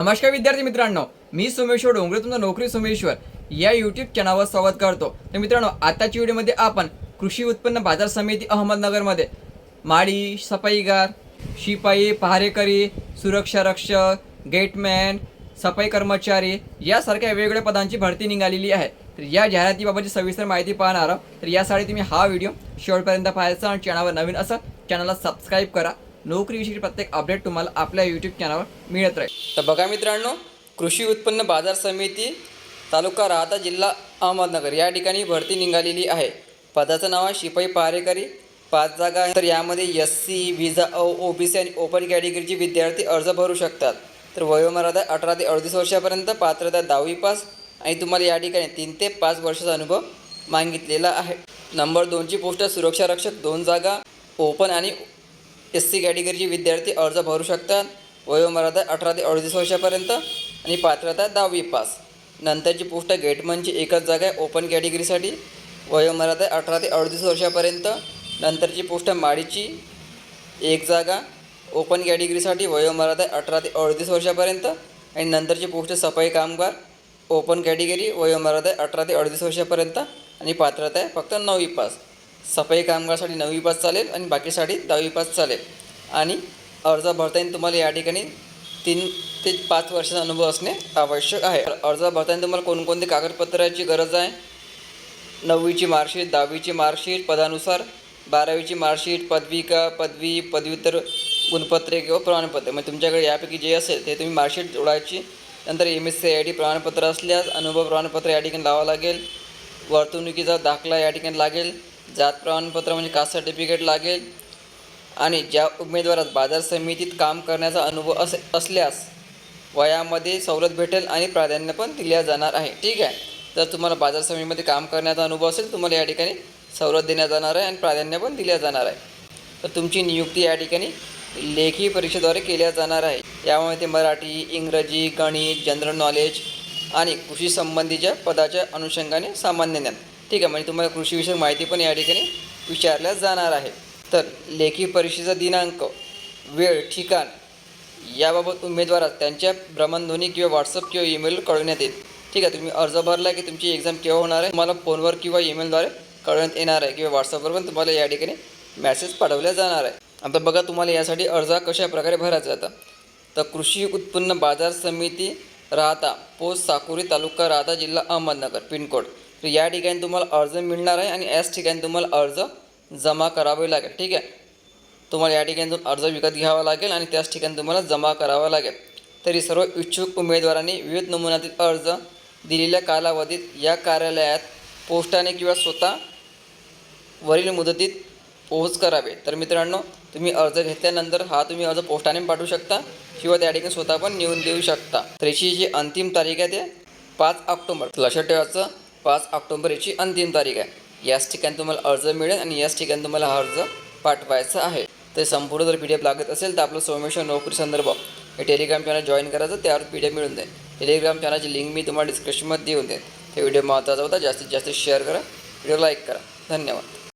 नमस्कार विद्यार्थी मित्रांनो मी सोमेश्वर डोंगरे तुमचा नोकरी सोमेश्वर. या यूट्यूब चॅनलवर स्वागत करतो. तर मित्रांनो आताच्या व्हिडिओमध्ये आपण कृषी उत्पन्न बाजार समिती अहमदनगरमध्ये. माळी सफाईगार शिपाई पहारेकरी सुरक्षा रक्षक गेटमॅन सफाई कर्मचारी यासारख्या वेगवेगळ्या पदांची भरती निघालेली आहे. तर या जाहिरातीबाबतची सविस्तर माहिती पाहणार आहोत. तर यासाठी तुम्ही हा व्हिडिओ शेवटपर्यंत पाहायचा आणि चॅनलवर नवीन असं चॅनलला सबस्क्राईब करा. नोकरीविषयी प्रत्येक अपडेट तुम्हाला आपल्या यूट्यूब चॅनलवर मिळत राहील. तर बघा मित्रांनो कृषी उत्पन्न बाजार समिती तालुका राहता जिल्हा अहमदनगर या ठिकाणी भरती निघालेली आहे. पदाचं नाव आहे शिपाई पहारेकरी पाच जागा तर यामध्ये एस सी विजा ओ ओ बी सी आणि ओपन कॅटेगरीचे विद्यार्थी अर्ज भरू शकतात. तर वयोमर्यादा अठरा ते अडतीस वर्षापर्यंत पात्रता दहावी पास आणि तुम्हाला या ठिकाणी तीन ते पाच वर्षाचा अनुभव मागितलेला आहे. नंबर दोनची पोस्ट सुरक्षा रक्षक दोन जागा ओपन आणि एस सी कॅटेगरीचे विद्यार्थी अर्ज भरू शकतात. वयोमर्यादा अठरा ते अडतीस वर्षापर्यंत आणि पात्रता दहावी पास. नंतरची पोस्ट गेटमनची एकच जागा आहे ओपन कॅटेगरीसाठी. वयोमर्यादा अठरा ते अडतीस वर्षापर्यंत. नंतरची पोस्ट माडीची एक जागा ओपन कॅटेगरीसाठी. वयोमर्यादा अठरा ते अडतीस वर्षापर्यंत. आणि नंतरची पोस्ट सफाई कामगार ओपन कॅटेगरी. वयोमर्यादा अठरा ते अडतीस वर्षापर्यंत. आणि पात्रता आहे फक्त नववी पास. सफाई कामगारसाठी नववी पास चालेल आणि बाकीसाठी दहावी पास चालेल. आणि अर्ज भरताना तुम्हाला या ठिकाणी तीन ते पाच वर्षाचा अनुभव असणे आवश्यक आहे. अर्ज भरताना तुम्हाला कोणकोणती कागदपत्राची गरज आहे? नववीची मार्कशीट दहावीची मार्कशीट पदानुसार बारावीची मार्कशीट पदविका पदवी पदव्युत्तर गुणपत्रे किंवा प्रमाणपत्रे. म्हणजे तुमच्याकडे यापैकी जे असेल ते तुम्ही मार्कशीट जोडायची नंतर M S C I T प्रमाणपत्र असल्यास अनुभव प्रमाणपत्र या ठिकाणी लावावं लागेल. वर्तणुकीचा दाखला या ठिकाणी लागेल. जात प्रमाणपत्र म्हणजे कास्ट सर्टिफिकेट लागेल? आणि ज्या उमेदवारास बाजार समितीत काम करण्याचा अनुभव अस असल्यास वयामध्ये सवलत भेटेल आणि प्राधान्य पण दिल्या जाणार आहे. ठीक आहे? जर तुम्हाला बाजार समितीमध्ये काम करण्याचा अनुभव असेल तुम्हाला या ठिकाणी सवलत देण्यात जाणार आहे आणि प्राधान्य पण दिल्या जाणार आहे. तर तुमची नियुक्ती या ठिकाणी लेखी परीक्षेद्वारे केल्या जाणार आहे. यामध्ये मराठी इंग्रजी गणित जनरल नॉलेज आणि कृषी संबंधीच्या पदाच्या अनुषंगाने सामान्य ज्ञान. ठीक आहे म्हणजे तुम्हाला कृषीविषयक माहिती पण या ठिकाणी विचारल्या जाणार आहे. तर लेखी परीक्षेचा दिनांक वेळ ठिकाण याबाबत उमेदवारास त्यांच्या भ्रमणध्वनी किंवा व्हॉट्सअप किंवा ईमेल कळवण्यात येईल. ठीक आहे तुम्ही अर्ज भरला की तुमची एक्झाम केव्हा होणार आहे तुम्हाला फोनवर किंवा ईमेलद्वारे कळवण्यात येणार आहे किंवा व्हॉट्सअपवर पण तुम्हाला या ठिकाणी मॅसेज पाठवल्या जाणार आहे. आता बघा तुम्हाला यासाठी अर्ज कशा प्रकारे भरायचा आता. तर कृषी उत्पन्न बाजार समिती राहता पोस्ट साकुरी तालुका राहता जिल्हा अहमदनगर पिनकोड. तर या ठिकाणी तुम्हाला अर्ज मिळणार आहे आणि याच ठिकाणी तुम्हाला अर्ज जमा करावे लागेल. ठीक आहे? तुम्हाला या ठिकाणी अर्ज विकत घ्यावा लागेल आणि त्याच ठिकाणी तुम्हाला जमा करावा लागेल. तरी सर्व इच्छुक उमेदवारांनी विविध नमुन्यातील अर्ज दिलेल्या कालावधीत या कार्यालयात पोस्टाने किंवा स्वतः वरील मुदतीत पोहोच करावे. तर मित्रांनो तुम्ही अर्ज घेतल्यानंतर हा तुम्ही अर्ज पोस्टाने पाठवू शकता किंवा त्या ठिकाणी स्वतः पण नेऊन देऊ शकता. तर याची जी अंतिम तारीख आहे ते पाच ऑक्टोबर. लक्षात ठेवायचं पाच ऑक्टोंबर याची अंतिम तारीख आहे. याच ठिकाणी तुम्हाला अर्ज मिळेल आणि याच ठिकाणी तुम्हाला हा अर्ज पाठवायचा आहे. तर संपूर्ण जर पी डी एफ लागत असेल तर आपलं सोमेश्वर नोकरी संदर्भ हे टेलिग्राम चॅनल जॉईन करायचं त्यावर पी डी एफ मिळून जाईल. टेलिग्राम चॅनलची लिंक मी तुम्हाला डिस्क्रिप्शनमध्ये देऊन देईन. हे व्हिडिओ महत्त्वाचा होता. जास्तीत जास्त शेअर करा. व्हिडिओ लाईक करा. धन्यवाद.